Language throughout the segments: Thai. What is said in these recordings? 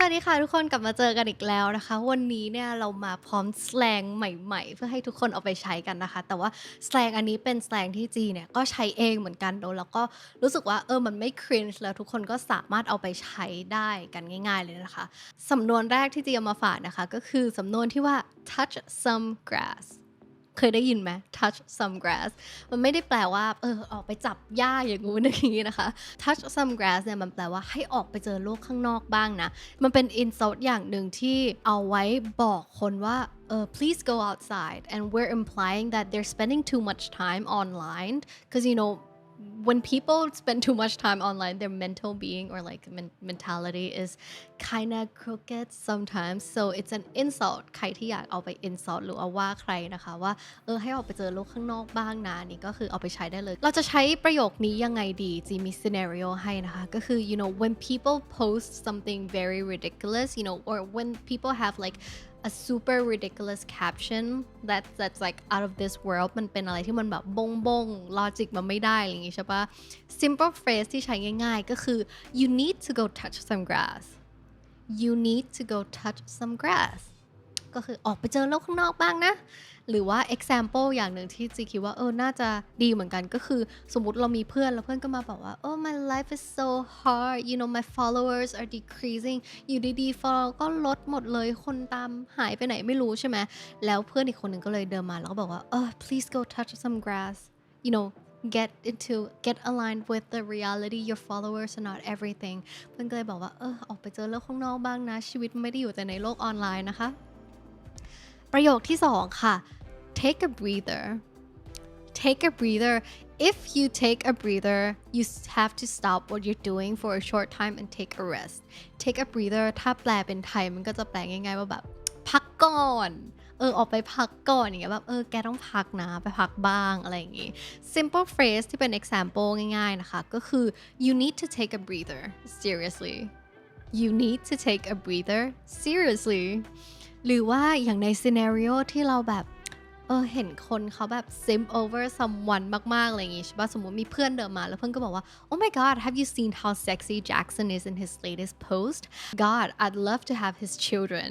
สวัสดีค่ะทุกคนกลับมาเจอกันอีกแล้วนะคะ วันนี้เนี่ยเรามาพร้อมสแลงใหม่ ๆ เพื่อให้ทุกคนเอาไปใช้กันนะคะ แต่ว่าสแลงอันนี้เป็นสแลงที่จีเนี่ยก็ใช้เองเหมือนกันโดยแล้วก็รู้สึกว่าเออมันไม่ครินช์แล้วทุกคนก็สามารถเอาไปใช้ได้กันง่าย ๆ เลยนะคะสำนวนแรกที่จีเอามาฝากนะคะ ก็คือสำนวนที่ว่า touch some grass เคยได้ยินไหม touch some grass มันไม่ได้แปลว่า เออ ออกไปจับหญ้าอย่างงู้นอย่างนี้นะคะ touch some grass เนี่ยมันแปลว่าให้ออกไปเจอโลกข้างนอกบ้างนะ มันเป็น insult อย่างหนึ่งที่เอาไว้บอกคนว่าเออ please go outside and we're implying that they're spending too much time online because you know when people spend too much time online their mental being or like men- mentality is kind of crooked sometimes so it's an insult ใครที่อยากเอาไป insult หรือเอาว่าใครนะคะว่าเออให้ออกไปเจอโลกข้างนอกบ้างนะนี่ก็คือเอาไปใช้ได้เลย เราจะใช้ประโยคนี้ยังไงดีจีมี scenario ให้นะคะก็คือ you know when people post something very ridiculous you know or when people have like a super ridiculous caption that that's like out of this world มันเป็นอะไรที่มันแบบบงบงลอจิกมันไม่ได้อะไรอย่างงี้ใช่ปะ simple phrase ที่ใช้ง่ายๆ ก็คือ you need to go touch some grass you need to go touch some grass ก็คือออกไปเจอโลกข้างนอกบ้างนะ หรือว่า example อย่างหนึ่งที่จีคิดว่าเออ น่าจะดีเหมือนกันก็คือสมมติเรามีเพื่อน แล้วเพื่อนก็มาบอกว่า oh my life is so hard you know my followers are decreasing อยู่ดีๆ follow ก็ลดหมดเลย คนตามหายไปไหนไม่รู้ใช่ไหม แล้วเพื่อนอีกคนหนึ่งก็เลยเดินมา แล้วก็บอกว่า oh please go touch some grass you know get into get aligned with the reality your followers are not everything เพื่อนก็เลยบอกว่าเออออกไปเจอโลกข้างนอกบ้างนะ ชีวิตไม่ได้อยู่แต่ในโลกออนไลน์นะคะ ประโยคที่สองค่ะ take a breather take a breather if you take a breather you have to stop what you're doing for a short time and take a rest take a breather ถ้าแปลเป็นไทยมันก็จะแปลง่ายๆว่าแบบ พักก่อน เออออกไปพักก่อนอย่างเงี้ยแบบเออแกต้องพักนะไปพักบ้างอะไรอย่างงี้ simple phrase ที่เป็น example ง่ายๆนะคะ ก็คือ you need to take a breather seriously you need to take a breather seriously หรือว่าอย่างใน scenario ที่เราแบบเออเห็นคนเขาแบบ sim over someone มาก ๆ อะไรอย่างงี้ใช่ปะสมมติมีเพื่อนเดินมา แล้วเพื่อนก็บอกว่า oh my god have you seen how sexy Jackson is in his latest post god I'd love to have his children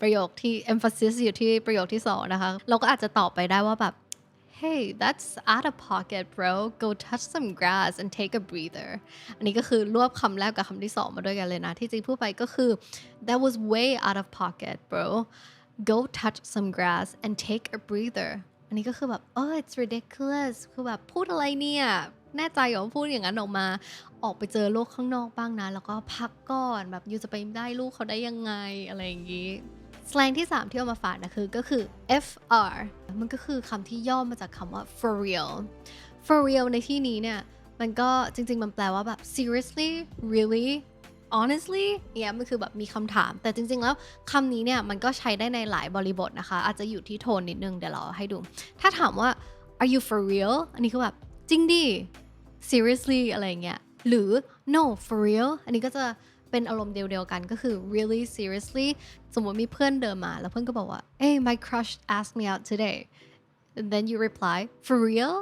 ประโยคที่ emphasis อยู่ที่ประโยคที่สองนะคะ เราก็อาจจะตอบไปได้ว่าแบบ hey that's out of pocket bro go touch some grass and take a breather อันนี้ก็คือรวบคำแรกกับคำที่สองมาด้วยกันเลยนะ ที่จริงพูดไปก็คือ that was way out of pocket bro go touch some grass and take a breather อันนี้ก็คือแบบ oh it's ridiculous คือแบบพูดอะไรเนี่ย แน่ใจเหรอว่าพูดอย่างนั้นออกมา ออกไปเจอโลกข้างนอกบ้างนะ แล้วก็พักก่อนแบบยูจะไปได้ลูกเขาได้ยังไงอะไรอย่างนี้สแลงที่ 3 ที่เอามาฝากนะคือก็คือ FR มันก็คือคำที่ย่อมาจากคำว่า for real for real ในที่นี้เนี่ย มันก็จริง ๆ มันแปลว่าแบบ seriously really honestly เนี่ยมันคือแบบมีคำถาม แต่จริง ๆ แล้วคำนี้เนี่ย มันก็ใช้ได้ในหลายบริบทนะคะ อาจจะอยู่ที่โทนนิดนึง เดี๋ยวเราให้ดู ถ้าถามว่า are you for real อันนี้คือแบบ จริงดิ seriously อะไรเงี้ยหรือ no for real อันนี้ก็จะเป็นอารมณ์เดียวๆกันก็คือ really seriously สมมติมีเพื่อนเดินมา แล้วเพื่อนก็บอกว่า hey my crush asked me out today and then you reply for real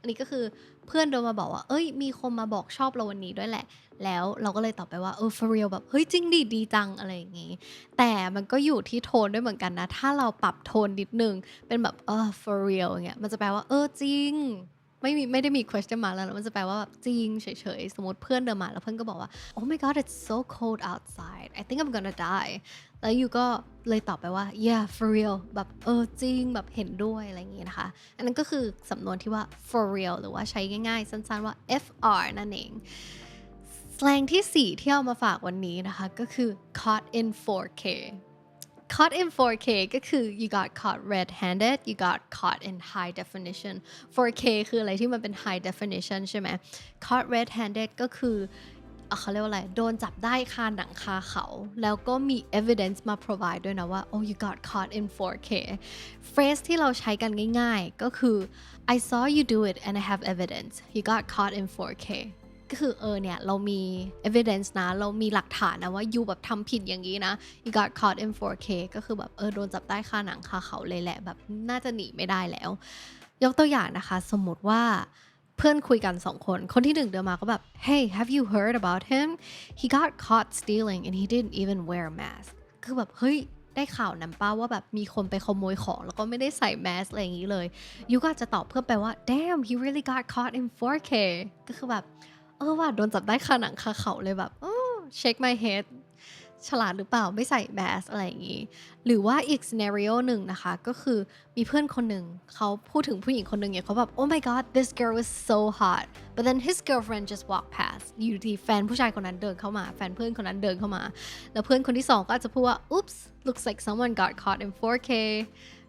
อันนี้ก็คือเพื่อนเดินมาบอกว่า เอ้ย มีคนมาบอกชอบเราวันนี้ด้วยแหละ แล้วเราก็เลยตอบไปว่า เออ for real แบบ เฮ้ย จริงดิดีจัง อะไรอย่างงี้ แต่มันก็อยู่ที่โทนด้วยเหมือนกันนะ ถ้าเราปรับโทนนิดนึง เป็นแบบ เออ for real อย่างเงี้ย มันจะแปลว่า เออ จริง ไม่มีไม่ได้มี question มาแล้วมันจะแปลว่าแบบจริงเฉยๆ สมมติเพื่อนเดินมาแล้วเพื่อนก็บอกว่า oh my god it's so cold outside I think I'm gonna die แล้วยูก็เลยตอบไปว่า yeah for real แบบเออจริงแบบเห็นด้วยอะไรอย่างงี้นะคะ อันนั้นก็คือสำนวนที่ว่า for real หรือว่าใช้ง่ายๆ สั้นๆว่า fr นั่นเองสลงที่ 4 ที่เอามาฝากวันนี้นะคะ ก็คือ caught in 4K caught in 4K ก็คือ you got caught red-handed you got caught in high definition 4K คืออะไรที่มันเป็น high definition ใช่ไหม caught red-handed ก็คือเขาเรียกว่าอะไร โดนจับได้คาหนังคาเขา แล้วก็มี evidence มา provide ด้วยนะว่า oh you got caught in 4K phrase ที่เราใช้กันง่ายๆ ก็คือ I saw you do it and I have evidence you got caught in 4K ก็คือเออเนี่ยเรามี evidence นะ เรามีหลักฐานนะว่ายูแบบทำผิดอย่างนี้นะ you got caught in 4K ก็คือแบบเออโดนจับได้คาหนังคาเขาเลยแหละแบบน่าจะหนีไม่ได้แล้ว ยกตัวอย่างนะคะ สมมติว่าเพื่อนคุยกันสองคน คนที่หนึ่งเดินมาก็แบบ hey have you heard about him he got caught stealing and he didn't even wear a mask คือแบบ เฮ้ย ได้ข่าวนั้นป้าว่าแบบมีคนไปขโมยของ แล้วก็ไม่ได้ใส่แมสอะไรอย่างนี้เลย ยูก็จะตอบเพิ่มไปว่า damn he really got caught in 4K ก็คือแบบ เออว่าโดนจับได้คาหนังคาเขาเลยแบบโอ้ shake my head ฉลาดหรือเปล่าไม่ใส่แมสอะไรอย่างนี้ หรือว่าอีก scenario หนึ่งนะคะ ก็คือมีเพื่อนคนหนึ่งเขาพูดถึงผู้หญิงคนหนึ่งเนี่ยเขาแบบ oh my god this girl was so hot but then his girlfriend just walked past อยู่ดีแฟนผู้ชายคนนั้นเดินเข้ามา แฟนเพื่อนคนนั้นเดินเข้ามา แล้วเพื่อนคนที่สองก็อาจจะพูดว่า oops looks like someone got caught in 4K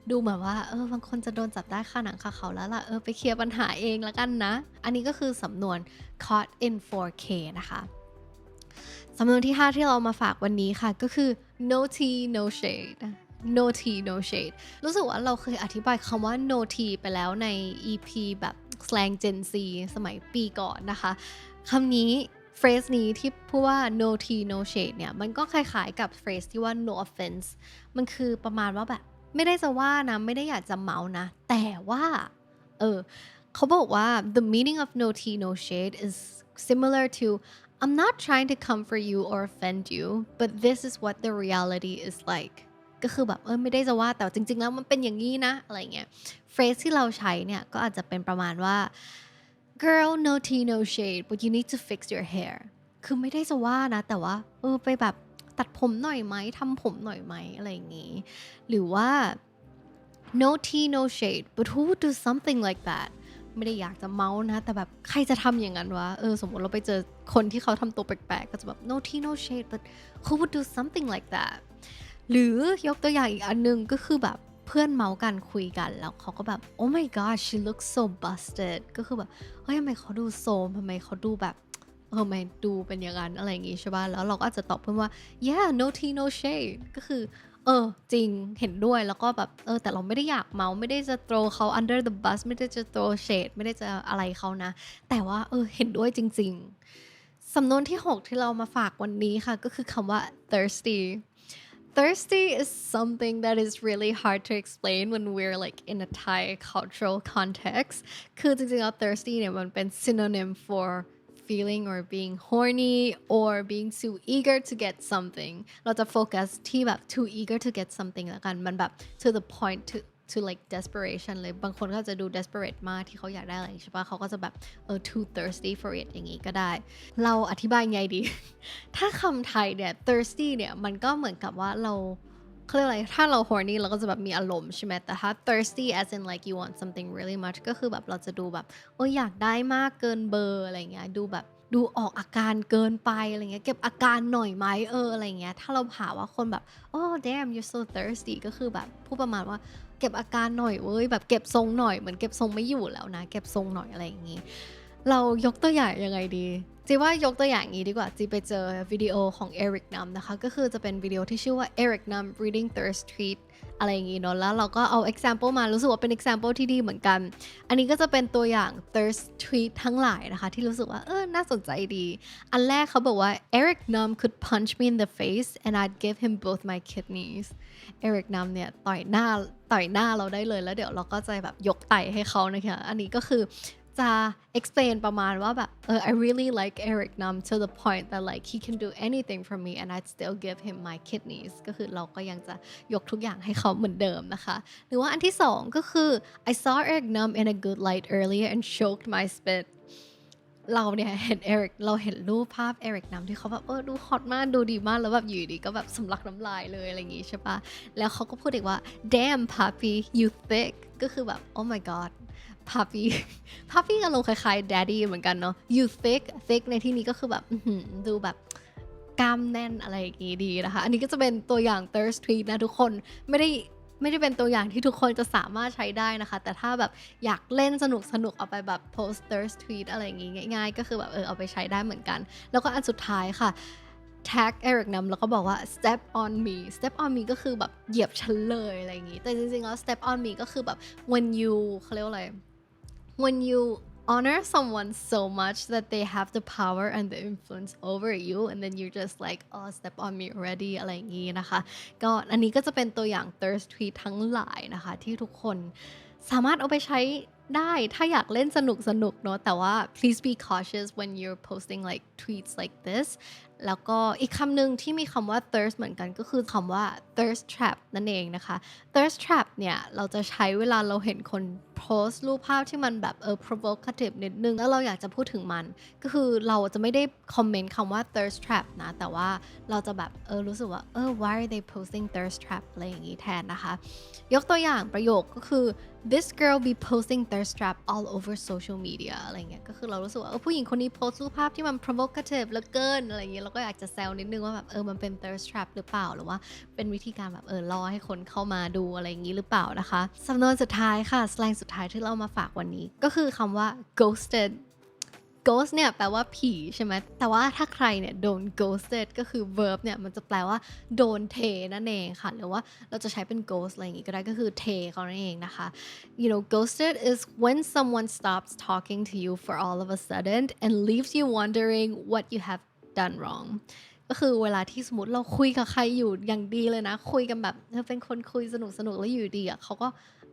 ดูเหมือนว่าเออบางคนจะโดนจับได้ค่าหนังค่าเขาแล้วล่ะเออไปเคลียร์ปัญหาเองแล้วกันนะ อันนี้ก็คือสำนวน caught in 4K นะคะสำนวนที่ 5 ที่เรามาฝากวันนี้ค่ะ ก็คือ no tea no shade no tea no shade รู้สึกว่าเราเคยอธิบายคำว่า no tea ไปแล้วใน EP แบบ slang Gen Z สมัยปีก่อนนะคะคำนี้เฟรสนี้ที่พูดว่า no tea no shade เนี่ย มันก็คล้ายๆกับเฟรสที่ว่า no offense มันคือประมาณว่าแบบ ไม่ได้จะว่านะ ไม่ได้อยากจะเมานะ แต่ว่า เออเขาบอกว่า the meaning of no tea no shade is similar to I'm not trying to comfort you or offend you but this is what the reality is like ก็คือแบบเออไม่ได้จะว่าแต่จริง ๆ แล้วมันเป็นอย่างนี้นะอะไรเงี้ยเฟรสที่เราใช้เนี่ยก็อาจจะเป็นประมาณว่า girl no tea no shade but you need to fix your hair คือไม่ได้จะว่านะ แต่ว่าเออไปแบบ ตัดผมหน่อยไหมทำผมหน่อยไหมอะไรอย่างงี้ หรือว่า no tea no shade but who would do something like that ไม่ได้อยากจะเมาส์นะ แต่แบบใครจะทำอย่างนั้นวะ เออ สมมติเราไปเจอคนที่เขาทำตัวแปลกๆ ก็จะแบบ no tea no shade but who would do something like that หรือยกตัวอย่างอีกอันนึงก็คือแบบเพื่อนเมาส์กันคุยกันแล้วเขาก็แบบ oh my god she looks so busted ก็คือแบบ เฮ้ยทำไมเขาดูโซมทำไมเขาดูแบบ เออไม่ดูเป็นอย่างนั้นอะไรอย่างงี้ใช่ป่ะแล้วเราก็อาจจะตอบเพิ่มว่า yeah no tea no shade ก็คือ เออ จริงเห็นด้วยแล้วก็แบบ เออ แต่เราไม่ได้อยากเมาไม่ได้จะ throw เขา under the bus ไม่ได้จะ throw shade ไม่ได้จะอะไรเขานะ แต่ว่า เออ เห็นด้วยจริง ๆ สำนวนที่ 6 ที่เรามาฝากวันนี้ค่ะ ก็คือคำว่า thirsty thirsty is something that is really hard to explain when we're like in a Thai cultural context คือจริงๆแล้ว thirsty เนี่ยมันเป็น synonym for feeling or being horny or being too eager to get something เราจะโฟกัสที่แบบ too eager to get something แล้วกัน มันแบบ to the point to to like desperation เลย บางคนก็จะดู desperate มากที่เขาอยากได้อะไรใช่ปะเขาก็จะแบบเออ too thirsty for it อย่างงี้ก็ได้ เราอธิบายไงดี ถ้าคำไทยเนี่ย thirsty เนี่ย มันก็เหมือนกับว่าเรา เขาเรียกอะไรถ้าเรา horny เราก็จะแบบมีอารมณ์ใช่ไหมแต่ถ้า thirsty as in like you want something really much ก็คือแบบเราจะดูแบบเอออยากได้มากเกินเบอร์อะไรเงี้ยดูแบบดูออกอาการเกินไปอะไรเงี้ยเก็บอาการหน่อยไหมเอออะไรเงี้ยถ้าเราหาว่าคนแบบ oh damn you're so thirsty ก็คือแบบพูดประมาณว่าเก็บอาการหน่อยเว้ยแบบเก็บทรงหน่อยเหมือนเก็บทรงไม่อยู่แล้วนะ เก็บทรงหน่อยอะไรอย่างงี้ เรายกตัวอย่างยังไงดีจีว่ายกตัวอย่างนี้ดีกว่าจีไปเจอวิดีโอของ Eric Nam นะคะ ก็คือจะเป็นวิดีโอที่ชื่อว่า Eric Nam reading thirst tweet อะไรอย่างงี้เนาะแล้วเราก็เอา example มารู้สึกว่าเป็น example ที่ดีเหมือนกัน อันนี้ก็จะเป็นตัวอย่าง thirst tweet ทั้งหลายนะคะ ที่รู้สึกว่าเออน่าสนใจดี อันแรกเขาบอกว่า Eric Nam could punch me in the face and I'd give him both my kidneys Eric Nam เนี่ยต่อยหน้าต่อยหน้าเราได้เลยแล้วเดี๋ยวเราก็จะแบบยกไตให้เขานะคะอันนี้ก็คือ จะ explain ประมาณว่าแบบเออ I really like Eric Nam to the point that like he can do anything for me and I'd still give him my kidneys ก็คือเราก็ยังจะยกทุกอย่างให้เขาเหมือนเดิมนะคะ หรือว่าอันที่สองก็คือ I saw Eric Nam in a good light earlier and choked my spit เราเนี่ยเห็นเอริกเราเห็นรูปภาพเอริกนำที่เขาแบบเออดูฮอตมากดูดีมากแล้วแบบอยู่ดีก็แบบสำลักน้ำลายเลยอะไรอย่างงี้ใช่ปะแล้วเขาก็พูดอีกว่า damn puppy you thick ก็คือแบบ oh my god puppy puppy อารมณ์คล้ายๆ daddy เหมือนกันเนาะ you thick thick ในที่นี้ก็คือแบบดูแบบกล้ามแน่นอะไรอย่างงี้ดีนะคะ อันนี้ก็จะเป็นตัวอย่าง thirst tweet นะทุกคนไม่ได้ไม่ได้เป็นตัวอย่างที่ทุกคนจะสามารถใช้ได้นะคะ แต่ถ้าแบบอยากเล่นสนุกสนุกเอาไปแบบ posters tweet อะไรอย่างงี้ง่ายๆ ก็คือแบบเออเอาไปใช้ได้เหมือนกัน แล้วก็อันสุดท้ายค่ะ tag Eric นำแล้วก็บอกว่า step on me step on me ก็คือแบบเหยียบฉันเลยอะไรอย่างงี้ แต่จริงๆแล้ว step on me ก็คือแบบ when you เขาเรียกว่าอะไร when you honor someone so much that they have the power and the influence over you and then you're just like oh step on me already อะไรอย่างงี้นะคะ ก็อันนี้ก็จะเป็นตัวอย่าง thirst tweet ทั้งหลายนะคะ ที่ทุกคนสามารถเอาไปใช้ได้ถ้าอยากเล่นสนุกสนุกเนาะแต่ว่า please be cautious when you're posting like tweets like this แล้วก็อีกคำหนึ่งที่มีคำว่า thirst เหมือนกันก็คือคำว่า thirst trap นั่นเองนะคะ thirst trap เนี่ย เราจะใช้เวลาเราเห็นคน โพสต์รูปภาพที่มันแบบเออ provocative นิดนึง แล้วเราอยากจะพูดถึงมัน ก็คือเราจะไม่ได้คอมเมนต์คำว่า thirst trap นะ แต่ว่าเราจะแบบเออรู้สึกว่าเออ why are they posting thirst trap อะไรอย่างนี้แทนนะคะ ยกตัวอย่างประโยคก็คือ this girl be posting thirst trap all over social media อะไรเงี้ย ก็คือเรารู้สึกว่าเออผู้หญิงคนนี้โพสต์รูปภาพที่มัน provocative เหลือเกินอะไรเงี้ย เราก็อยากจะแซวนิดนึงว่าแบบเออมันเป็น thirst trap หรือเปล่า หรือว่าเป็นวิธีการแบบเออล่อให้คนเข้ามาดูอะไรอย่างนี้หรือเปล่านะคะ สำนวนสุดท้ายค่ะ สแลงสุดท้ายที่เรามาฝากวันนี้ ก็คือคำว่า ghosted ghost เนี่ยแปลว่าผีใช่ไหม แต่ว่าถ้าใครเนี่ยโดน ghosted ก็คือ verb เนี่ยมันจะแปลว่าโดนเทนั่นเองค่ะ หรือว่าเราจะใช้เป็น ghost อะไรอย่างงี้ก็ได้ก็คือเทเขานั่นเองนะคะ you know ghosted is when someone stops talking to you for all of a sudden and leaves you wondering what you have done wrong ก็คือเวลาที่สมมติเราคุยกับใครอยู่อย่างดีเลยนะ คุยกันแบบเธอเป็นคนคุยสนุกสนุกแล้วอยู่ดีอะเขาก็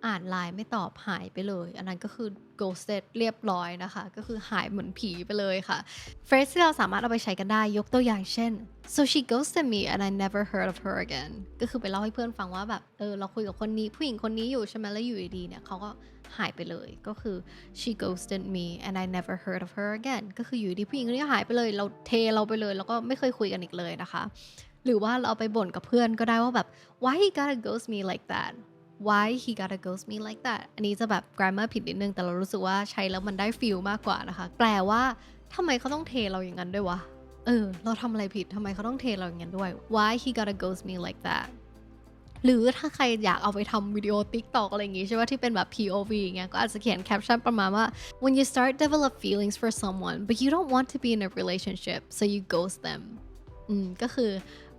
อ่านไลน์ไม่ตอบหายไปเลย อันนั้นก็คือ ghosted เรียบร้อยนะคะ ก็คือหายเหมือนผีไปเลยค่ะ เฟรซที่เราสามารถเอาไปใช้กันได้ยกตัวอย่างเช่น so she ghosted me and I never heard of her again ก็คือไปเล่าให้เพื่อนฟังว่าแบบเออเราคุยกับคนนี้ผู้หญิงคนนี้อยู่ใช่ไหมแล้วอยู่ดีๆเนี่ยเขาก็หายไปเลยก็คือ she ghosted me and I never heard of her again ก็คืออยู่ดีผู้หญิงคนนี้หายไปเลย เราเทเราไปเลย แล้วก็ไม่เคยคุยกันอีกเลยนะคะ หรือว่าเราเอาไปบ่นกับเพื่อนก็ได้ว่าแบบ why he gotta ghost me like that why he gotta ghost me like that อันนี้จะแบบ grammar ผิดนิดนึง แต่เรารู้สึกว่าใช้แล้วมันได้ feel มากกว่านะคะ แปลว่าทำไมเขาต้องเทเราอย่างนั้นด้วยวะ เออ เราทำอะไรผิดทำไมเขาต้องเทเราอย่างนั้นด้วย why he gotta ghost me like that หรือถ้าใครอยากเอาไปทำวิดีโอ TikTok อะไรอย่างงี้ใช่ไหมที่เป็นแบบ POV อย่างเงี้ยก็อาจจะเขียนแคปชั่นประมาณว่า when you start develop feelings for someone but you don't want to be in a relationship so you ghost them อืมก็คือ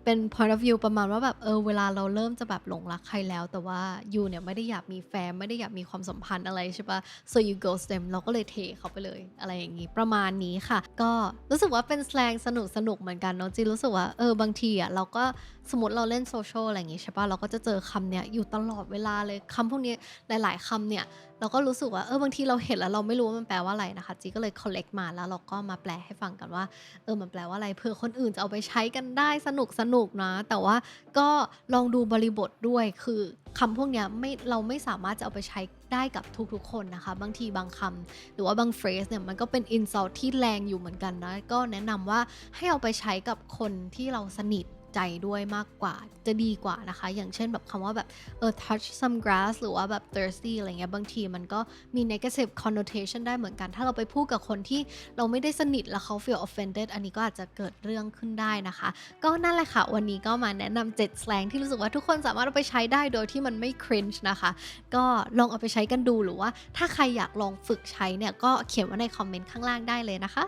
เป็น point of view ประมาณว่าแบบเออเวลาเราเริ่มจะแบบหลงรักใครแล้ว แต่ว่ายูเนี่ยไม่ได้อยากมีแฟนไม่ได้อยากมีความสัมพันธ์อะไรใช่ปะ so you ghost them เราก็เลยเทเขาไปเลยอะไรอย่างนี้ประมาณนี้ค่ะ ก็รู้สึกว่าเป็นสลงสนุกสนุกเหมือนกันเนาะจีรู้สึกว่าเออบางทีอะเราก็สมมติเราเล่นโซเชียลอะไรอย่างงี้ใช่ปะเราก็จะเจอคำเนี้ยอยู่ตลอดเวลาเลยคำพวกนี้หลาย ๆคำเนี่ย เราก็รู้สึกว่าเออบางทีเราเห็นแล้วเราไม่รู้ว่ามันแปลว่าอะไรนะคะจีก็เลย collect มาแล้วเราก็มาแปลให้ฟังกันว่าเออมันแปลว่าอะไรเผื่อคนอื่นจะเอาไปใช้กันได้สนุกสนุกนะ แต่ว่าก็ลองดูบริบทด้วยคือคำพวกเนี้ยไม่เราไม่สามารถจะเอาไปใช้ได้กับทุกๆคนนะคะ บางทีบางคำหรือว่าบางเฟรสเนี่ยมันก็เป็น insult ที่แรงอยู่เหมือนกันนะ ก็แนะนำว่าให้เอาไปใช้กับคนที่เราสนิท ใจด้วยมากกว่าจะดีกว่านะคะ อย่างเช่นแบบคำว่าแบบเออ touch some grass หรือว่าแบบ thirsty อะไรเงี้ยบางทีมันก็มี negative connotation ได้เหมือนกัน ถ้าเราไปพูดกับคนที่เราไม่ได้สนิทแล้วเขา feel offended อันนี้ก็อาจจะเกิดเรื่องขึ้นได้นะคะ ก็นั่นแหละค่ะ วันนี้ก็มาแนะนำ7 slang ที่รู้สึกว่าทุกคนสามารถเอาไปใช้ได้โดยที่มันไม่ cringe นะคะ ก็ลองเอาไปใช้กันดูหรือว่า ถ้าใครอยากลองฝึกใช้เนี่ยก็เขียนไว้ในคอมเมนต์ข้างล่างได้เลยนะคะ